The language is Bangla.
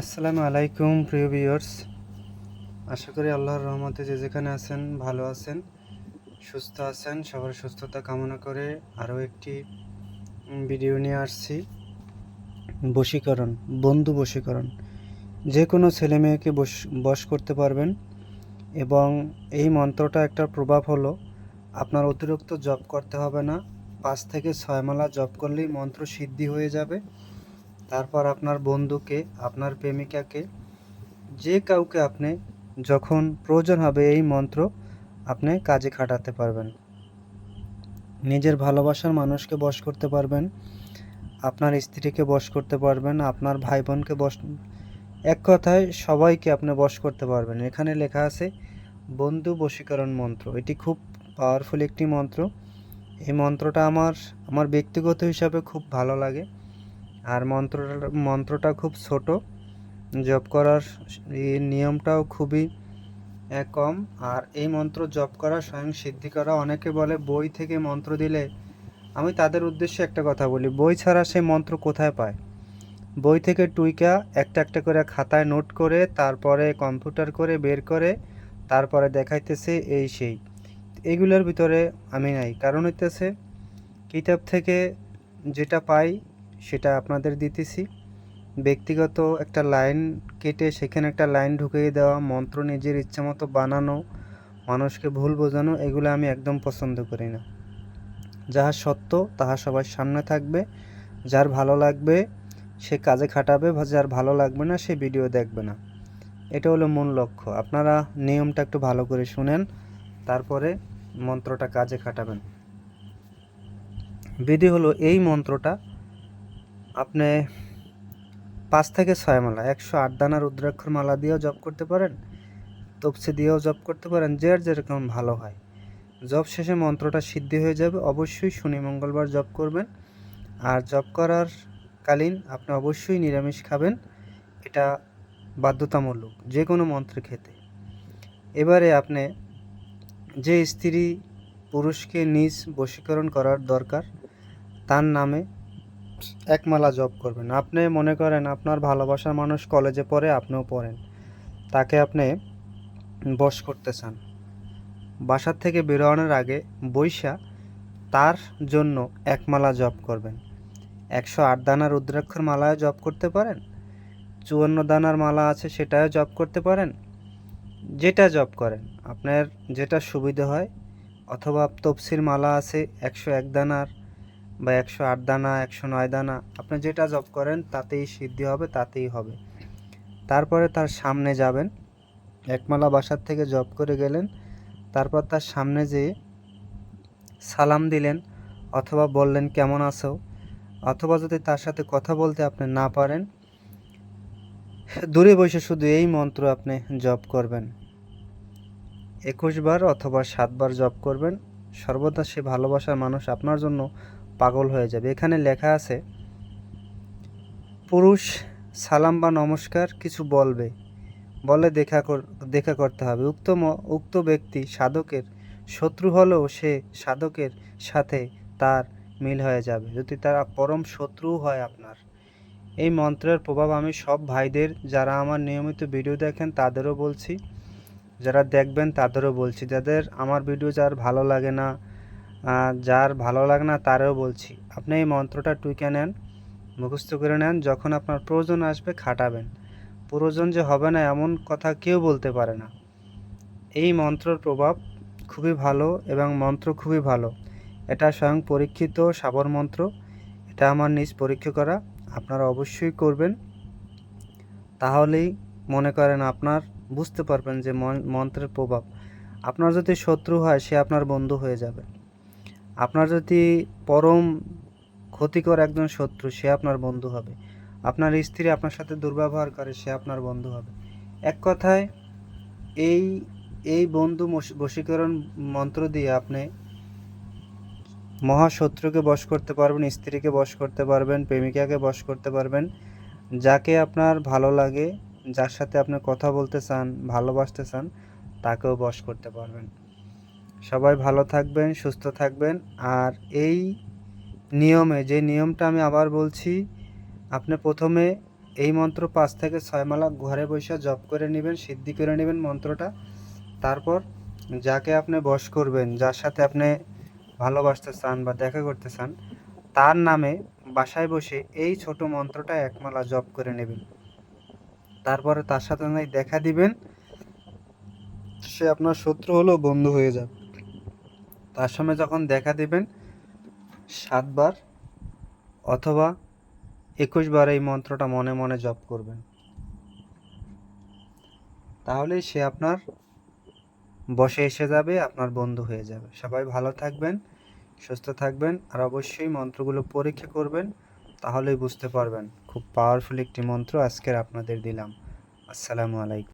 আসসালামু আলাইকুম, প্রিয় ভিউয়ার্স। আশা করি আল্লাহর রহমতে যে যেখানে আছেন, ভালো আছেন, সুস্থ আছেন, সবার সুস্থতা কামনা করে আরও একটি ভিডিও নিয়ে আসছি। বশীকরণ, বন্ধু বশীকরণ। যে কোনো ছেলে মেয়েকে বস, বশ করতে পারবেন এবং এই মন্ত্রটা একটা প্রভাব হলো, আপনার অতিরিক্ত জব করতে হবে না। পাঁচ থেকে ছয় মালা জব করলেই মন্ত্র সিদ্ধি হয়ে যাবে। তারপর আপনার বন্ধুকে, আপনার প্রেমিকাকে, যে কাউকে আপনি যখন প্রয়োজন হবে এই মন্ত্র আপনি কাজে খাটাতে পারবেন। নিজের ভালোবাসার মানুষকে বশ করতে পারবেন, আপনার স্ত্রীকে বশ করতে পারবেন, আপনার ভাই বোনকে বশ, এক কথায় সবাইকে আপনি বশ করতে পারবেন। এখানে লেখা আছে, বন্ধু বশীকরণ মন্ত্র। এটি খুব পাওয়ারফুল একটি মন্ত্র। এই মন্ত্রটা আমার আমার ব্যক্তিগত হিসাবে খুব ভালো লাগে। আর মন্ত্রটা মন্ত্রটা খুব ছোট। জপ করার নিয়মটাও খুবই কম। আর এই মন্ত্র জপ করা স্বয়ং সিদ্ধি করা অনেকে বলে, বই থেকে মন্ত্র দিলে আমি তাদের উদ্দেশ্যে একটা কথা বলি, বই ছাড়া সে মন্ত্র কোথায় পায়? বই থেকে টুইকা একটা একটা করে খাতায় নোট করে, তারপরে কম্পিউটার করে বের করে, তারপরে দেখাইতেছে এই সেই। এগুলোর ভিতরে আমি নাই। কারণ হইতেছে, কিতাব থেকে যেটা পাই সেটা আপনাদের দিতেছি। ব্যক্তিগত একটা লাইন কেটে সেখানে একটা লাইন ঢুকিয়ে দেওয়া, মন্ত্র নিজের ইচ্ছা মতো বানানো, মানুষকে ভুল বোঝানো, এগুলো আমি একদম পছন্দ করি না। যাহা সত্য, তাহা সবার সামনে থাকবে। যার ভালো লাগবে, সে কাজে খাটাবে, বা যার ভালো লাগবে না, সে ভিডিও দেখবে না। এটা হলো মূল লক্ষ্য। আপনারা নিয়মটা একটু ভালো করে শুনেন, তারপরে মন্ত্রটা কাজে খাটাবেন। বিধি হলো, এই মন্ত্রটা আপনি পাঁচ থেকে ছয় মালা, একশো আট দানা রুদ্রাক্ষর মালা দিয়েও জব করতে পারেন তপসি দিয়েও জব করতে পারেন যার যেরকম ভালো হয়। জব শেষে মন্ত্রটা সিদ্ধি হয়ে যাবে, অবশ্যই শনি মঙ্গলবার জব করবেন। আর জব করার কালীন আপনি অবশ্যই নিরামিষ খাবেন, এটা বাধ্যতামূলক, যে কোনো মন্ত্র খেতে। এবারে আপনি যে স্ত্রী পুরুষকে নিজ বশীকরণ করার দরকার, তার নামে এক মালা জপ করবেন। আপনি মনে করেন আপনার ভালোবাসার মানুষ কলেজে পড়ে, আপনিও পড়েন। তাকে আপনি বশ করতে চান। বাসার থেকে বেরোনোর আগে বৈশা তার জন্য এক মালা জপ করবেন। একশো আট দানার রুদ্রাক্ষর মালায় জব করতে পারেন? চুয়ান্ন দানার মালা আছে সেটাও জব করতে পারেন? যেটা জব করেন। আপনার যেটা সুবিধা হয়, অথবা তফসির মালা আছে একশো এক দানার বা একশো আট দানা, একশো নয় দানা, আপনি যেটা জব করেন তাতেই সিদ্ধি হবে, তাতেই হবে। তারপরে তার সামনে যাবেন। একমালা বাসার থেকে জব করে গেলেন। তারপর তার সামনে যেয়ে সালাম দিলেন অথবা বললেন, কেমন আছো? অথবা যদি তার সাথে কথা বলতে আপনি না পারেন, দূরে বসে শুধু এই মন্ত্র আপনি জপ করবেন। একুশ বার অথবা সাতবার জপ করবেন। সর্বদা সে ভালোবাসার মানুষ আপনার জন্য পাগল হয়ে যাবে। এখানে লেখা আছে, পুরুষ, সালাম বা নমস্কার, কিছু বলবে। বলে দেখা দেখা করতে হবে। উক্ত উক্ত ব্যক্তি সাধকের শত্রু হলেও সে সাধকের সাথে তার মিল হয়ে যাবে। যদি তারা পরম শত্রু হয় আপনার। এই মন্ত্রের প্রভাব আমি সব ভাইদের, যারা আমার নিয়মিত ভিডিও দেখেন তাদেরও বলছি, যারা দেখবেন তাদেরও বলছি। যাদের আমার ভিডিও যার ভালো লাগে না যার ভালো লাগে না তারও বলছি। আপনি এই মন্ত্রটা টুকে নেন, মুখস্থ করে নেন, যখন আপনার প্রয়োজন আসবে খাটাবেন। প্রয়োজন যে হবে না এমন কথা কেউ বলতে পারে না। এই মন্ত্রর প্রভাব খুবই ভালো এবং মন্ত্র খুবই ভালো। এটা স্বয়ং পরীক্ষিত সাবর মন্ত্র। এটা আমার নিজ পরীক্ষা করা। আপনারা অবশ্যই করবেন। তাহলেই মনে করেন আপনার, বুঝতে পারবেন যে মন- মন্ত্রের প্রভাব। আপনার যদি শত্রু হয়, সে আপনার বন্ধু হয়ে যাবে। আপনার যদি পরম ক্ষতিকর একজন শত্রু, সে আপনার বন্ধু হবে। আপনার স্ত্রী আপনার সাথে দুর্ব্যবহার করে, সে আপনার বন্ধু হবে। এক কথায়, এই এই বন্ধু বশীকরণ মন্ত্র দিয়ে আপনি মহাশত্রুকে বশ করতে পারবেন, স্ত্রীকে বশ করতে পারবেন, প্রেমিকাকে বশ করতে পারবেন। যাকে আপনার ভালো লাগে, যার সাথে আপনি কথা বলতে চান, ভালোবাসতে চান, তাকেও বশ করতে পারবেন। সবাই ভালো থাকবেন, সুস্থ থাকবেন। আর এই নিয়মে, যে নিয়মটা আমি আবার বলছি, আপনি প্রথমে এই মন্ত্র পাঁচ থেকে ছয় মালা ঘরে বসে জপ করে নেবেন, সিদ্ধি করে নেবেন মন্ত্রটা। তারপর যাকে আপনি বশ করবেন, যার সাথে আপনি ভালোবাসতে চান বা দেখা করতে চান, তার নামে বাসায় বসে এই ছোট মন্ত্রটা এক মালা জপ করে নেবেন। তারপরে তার সাথে দেখা দিবেন, সে আপনার শত্রু হলেও বন্ধু হয়ে যাবে। তার সামনে যখন দেখা দেবেন, সাতবার অথবা একুশ বার এই মন্ত্রটা মনে মনে জপ করবেন। তাহলেই সে আপনার বসে এসে যাবে, আপনার বন্ধু হয়ে যাবে। সবাই ভালো থাকবেন, সুস্থ থাকবেন, আর অবশ্যই মন্ত্রগুলো পরীক্ষা করবেন, তাহলেই বুঝতে পারবেন। খুব পাওয়ারফুল একটি মন্ত্র আজকের আপনাদের দিলাম। আসসালামু আলাইকুম।